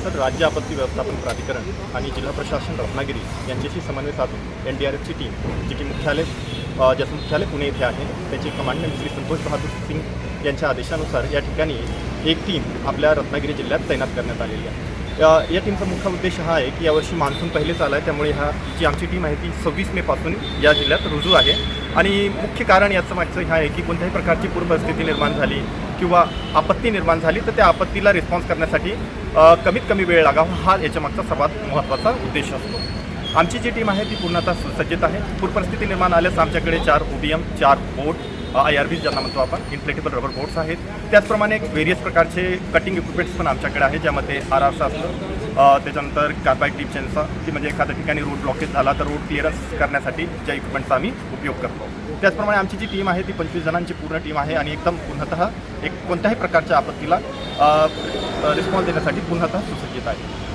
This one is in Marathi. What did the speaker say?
राज्य आपत्ती व्यवस्थापन प्राधिकरण आणि जिल्हा प्रशासन रत्नागिरी यांच्याशी समन्वय साधून एन डी आर एफची टीम जी की मुख्यालय ज्याचं मुख्यालय पुणे येथे आहे त्याचे कमांडंट श्री संतोष बहादूर सिंग यांच्या आदेशानुसार या ठिकाणी एक टीम आपल्या रत्नागिरी जिल्ह्यात तैनात करण्यात आलेली आहे. या टीमचा मुख्य उद्देश हा आहे की यावर्षी मान्सून पहिलेच आला आहे त्यामुळे ह्या जी आमची टीम आहे ती सव्वीस मेपासून या जिल्ह्यात रुजू आहे. आणि मुख्य कारण याचं मागचं हे आहे की कोणत्याही प्रकारची पूर्वस्थिती निर्माण झाली किंवा आपत्ती निर्माण झाली तर त्या आपत्तीला रिस्पॉन्स करण्यासाठी कमीत कमी वेळ लागावा हा याच्या मागचा सर्वात महत्त्वाचा उद्देश असतो. आमची जी टीम आहे ती पूर्णतः सुसज्जित आहे. पूर परिस्थिती निर्माण आल्यास आमच्याकडे चार ओबीएम चार बोट आय आर बी ज्यांना म्हणतो आपण इन्फ्लेटेबल रबर बोट्स आहेत. त्याचप्रमाणे वेरियस प्रकारचे कटिंग इक्विपमेंट्स पण आमच्याकडे आहे ज्यामध्ये आर आरचं असतं. त्याच्यानंतर कार्बाईड टीप चेनचा की म्हणजे एखाद्या ठिकाणी रोड ब्लॉकेज झाला तर रोड क्लिअरन्स करण्यासाठी ज्या इक्विपमेंटचा आम्ही उपयोग करतो. त्याचप्रमाणे आमची जी टीम आहे ती पंचवीस जणांची पूर्ण टीम आहे आणि एकदम पूर्णतः एक कोणत्याही प्रकारच्या आपत्तीला रिस्पॉन्स देण्यासाठी पूर्णतः सुसज्जित आहे.